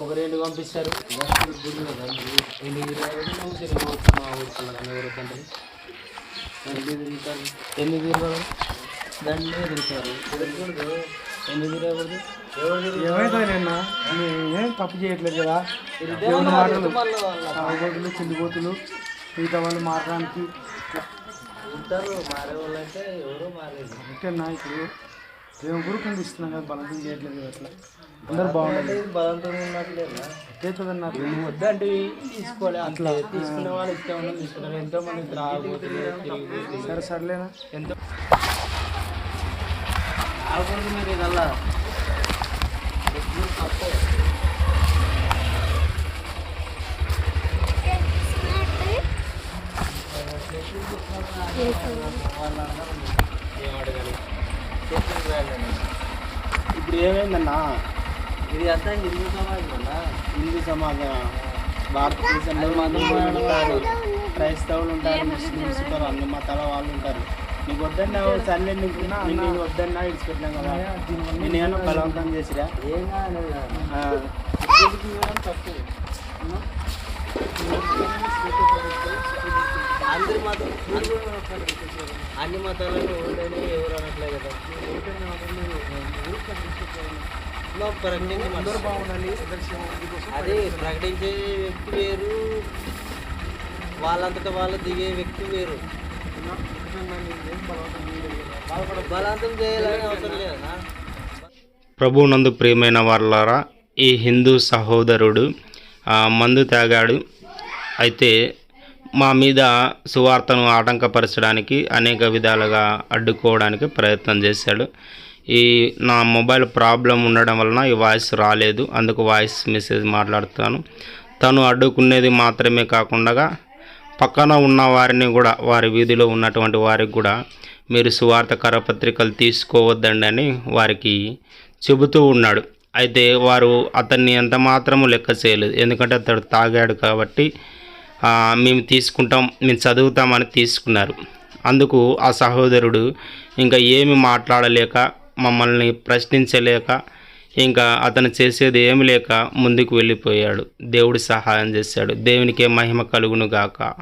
ఒక రెండు పంపిస్తారు ఎన్ని తిరగదు దండే తిరుగుతారు ఎన్ని తిరగకూడదు ఏం తప్పు చేయట్లేదు కదా దేవుని మాటలు తాగుబోతులు చిల్లిపోతులు మిగతా వాళ్ళు మారడానికి ఉంటారు మారే వాళ్ళు అంటే ఎవరో మారేది అంతేనా ఇప్పుడు దేవుని గురు కనిపిస్తున్నాం కదా బలతం చేయట్లేదు కదా అట్లా అందరు బాగుండాలి. బలంతో ఉన్నట్లేదా అవుతుందన్న నువ్వు వద్దంటే తీసుకోలే. అట్లా తీసుకునే వాళ్ళు ఇష్టం ఉన్నది తీసుకున్నారు. ఎంతో మంది త్రాగబోతులు తిరిగిపోతులు సరే సర్లేనా? ఎంతో తాగకూడదు మీరు ఇదల్లా. ఇప్పుడు ఏమైందన్నా? ఇది అంతా హిందూ సమాజం హిందూ సమాజం భారతదేశంలో మంది ఉంటారు క్రైస్తవులు ఉంటారు ముస్లిమ్స్ ఉంటారు అన్ని మతాల వాళ్ళు ఉంటారు. నీకు వద్దన్నా సర్లే నీకు నేను వద్దన్నా ఇడిచిపెట్టినాం కదా. నేను ఏమన్నా బలవంతం చేసిరా? అందరి మతం అన్ని మతాలను ఎవరు అనట్లే కదా. అందరూ బాగుండాలి అదే ప్రకటించే వ్యక్తి వేరు వాళ్ళంతటా వాళ్ళు దిగే వ్యక్తి వేరు. బలవంతం చేయాలని అవసరం లేదన్నా ప్రభువునందు ప్రియమైన వాళ్ళారా ఈ హిందూ సహోదరుడు ఆ, మందు తాగాడు అయితే మా మీద సువార్తను ఆటంకపరచడానికి అనేక విధాలుగా అడ్డుకోవడానికి ప్రయత్నం చేశాడు. ఈ నా మొబైల్ ప్రాబ్లం ఉండడం వలన ఈ వాయిస్ రాలేదు. అందుకు వాయిస్ మెసేజ్ మాట్లాడుతాను తను అడ్డుకునేది మాత్రమే కాకుండా పక్కన ఉన్న వారిని కూడా వారి వీధిలో ఉన్నటువంటి వారికి కూడా మీరు సువార్త కరపత్రికలు తీసుకోవద్దండి అని వారికి చెబుతూ ఉన్నాడు. అయితే వారు అతన్ని ఎంత మాత్రము లెక్క చేయలేదు. ఎందుకంటే అతడు తాగాడు కాబట్టి మేము తీసుకుంటాం మేము చదువుతామని తీసుకున్నారు. అందుకు ఆ సహోదరుడు ఇంకా ఏమి మాట్లాడలేక మమ్మల్ని ప్రశ్నించలేక ఇంకా అతను చేసేది ఏమి లేక ముందుకు వెళ్ళిపోయాడు. దేవుడు సహాయం చేశాడు. దేవునికే మహిమ కలుగును గాక